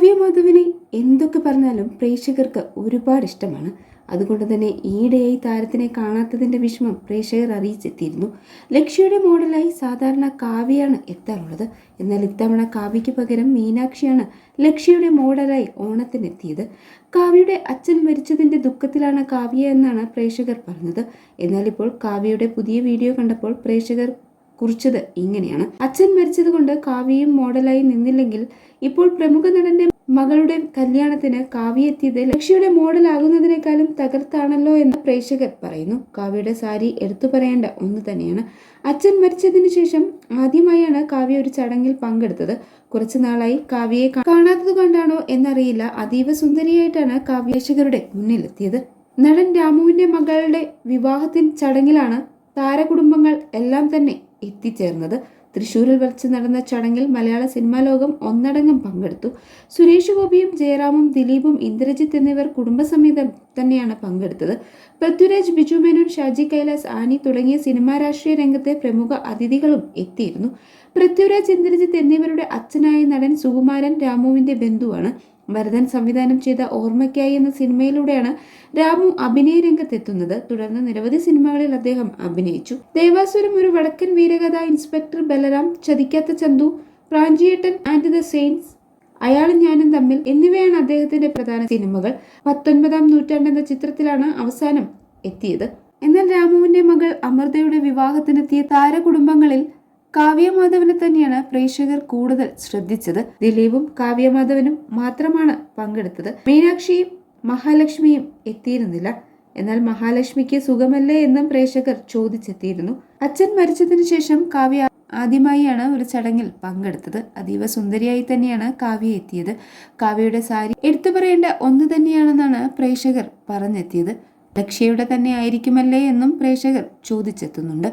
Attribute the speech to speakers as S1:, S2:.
S1: കാവ്യ മാധവിനെ എന്തൊക്കെ പറഞ്ഞാലും പ്രേക്ഷകർക്ക് ഒരുപാട് ഇഷ്ടമാണ്. അതുകൊണ്ട് തന്നെ ഈയിടെയായി താരത്തിനെ കാണാത്തതിന്റെ വിഷമം പ്രേക്ഷകർ അറിയിച്ചെത്തിയിരുന്നു. ലക്ഷ്യയുടെ മോഡലായി സാധാരണ കാവ്യയാണ് എത്താറുള്ളത്. എന്നാൽ ഇത്തവണ കാവ്യയ്ക്ക് പകരം മീനാക്ഷിയാണ് ലക്ഷ്യയുടെ മോഡലായി ഓണത്തിനെത്തിയത്. കാവ്യയുടെ അച്ഛൻ മരിച്ചതിന്റെ ദുഃഖത്തിലാണ് കാവ്യ എന്നാണ് പ്രേക്ഷകർ പറഞ്ഞത്. എന്നാൽ ഇപ്പോൾ കാവ്യയുടെ പുതിയ വീഡിയോ കണ്ടപ്പോൾ പ്രേക്ഷകർ കുറിച്ചത് ഇങ്ങനെയാണ്. അച്ഛൻ മരിച്ചത് കൊണ്ട് കാവ്യയും മോഡലായി നിന്നില്ലെങ്കിൽ ഇപ്പോൾ പ്രമുഖ നടന്റെ മകളുടെ കല്യാണത്തിന് കാവ്യ എത്തിയത് ലക്ഷ്യയുടെ മോഡലാകുന്നതിനേക്കാളും തകർത്താണല്ലോ എന്ന് പ്രേക്ഷകർ പറയുന്നു. കാവ്യയുടെ സാരി എടുത്തു പറയേണ്ട ഒന്ന് തന്നെയാണ്. അച്ഛൻ മരിച്ചതിന് ശേഷം ആദ്യമായാണ് കാവ്യ ഒരു ചടങ്ങിൽ പങ്കെടുത്തത്. കുറച്ചു നാളായി കാവ്യയെ കാണാത്തത് കൊണ്ടാണോ എന്നറിയില്ല. അതീവ സുന്ദരിയായിട്ടാണ് കാവ്യ മുന്നിലെത്തിയത്. നടൻ രാമുവിന്റെ മകളുടെ വിവാഹത്തിൻ ചടങ്ങിലാണ് താരകുടുംബങ്ങൾ എല്ലാം തന്നെ എത്തിച്ചേർന്നത്. തൃശൂരിൽ വെച്ച് നടന്ന ചടങ്ങിൽ മലയാള സിനിമാ ലോകം ഒന്നടങ്കം പങ്കെടുത്തു. സുരേഷ് ഗോപിയും ജയറാമും ദിലീപും ഇന്ദ്രജിത്ത് എന്നിവർ കുടുംബസമേതം തന്നെയാണ് പങ്കെടുത്തത്. പൃഥ്വിരാജ് ബിജു മേനോൻ ഷാജി കൈലാസ് ആനി തുടങ്ങിയ സിനിമാ രാഷ്ട്രീയ രംഗത്തെ പ്രമുഖ അതിഥികളും എത്തിയിരുന്നു. പൃഥ്വിരാജ് ഇന്ദ്രജിത്ത് എന്നിവരുടെ അച്ഛനായ നടൻ സുകുമാരൻ രാമുവിന്റെ ബന്ധുവാണ്. ഭരതൻ സംവിധാനം ചെയ്ത ഓർമ്മയ്ക്കായി എന്ന സിനിമയിലൂടെയാണ് രാമു അഭിനയ രംഗത്തെത്തുന്നത്. തുടർന്ന് നിരവധി സിനിമകളിൽ അദ്ദേഹം അഭിനയിച്ചു. Devasuram Oru Vadakkan Veeragatha inspector Balaram Chathikkatha Chanthu Pranchiyettan and the saints Ayalum ഞാനും തമ്മിൽ എന്നിവയാണ് അദ്ദേഹത്തിന്റെ പ്രധാന സിനിമകൾ. പത്തൊൻപതാം നൂറ്റാണ്ട് എന്ന ചിത്രത്തിലാണ് അവസാനം എത്തിയത്. എന്നാൽ രാമുവിന്റെ മകൾ അമൃതയുടെ വിവാഹത്തിനെത്തിയ താരകുടുംബങ്ങളിൽ കാവ്യമാധവനെ തന്നെയാണ് പ്രേക്ഷകർ കൂടുതൽ ശ്രദ്ധിച്ചത്. ദിലീപും കാവ്യമാധവനും മാത്രമാണ് പങ്കെടുത്തത്. മീനാക്ഷിയും മഹാലക്ഷ്മിയും എത്തിയിരുന്നില്ല. എന്നാൽ മഹാലക്ഷ്മിക്ക് സുഖമല്ലേ എന്നും പ്രേക്ഷകർ ചോദിച്ചെത്തിയിരുന്നു. അച്ഛൻ മരിച്ചതിനു ശേഷം കാവ്യ ആദ്യമായാണ് ഒരു ചടങ്ങിൽ പങ്കെടുത്തത്. അതീവ സുന്ദരിയായി തന്നെയാണ് കാവ്യ എത്തിയത്. കാവ്യയുടെ സാരി എടുത്തു പറയേണ്ട ഒന്ന് തന്നെയാണെന്നാണ് പ്രേക്ഷകർ പറഞ്ഞെത്തിയത്. ലക്ഷ്യയുടെ തന്നെ ആയിരിക്കുമല്ലേ എന്നും പ്രേക്ഷകർ ചോദിച്ചെത്തുന്നുണ്ട്.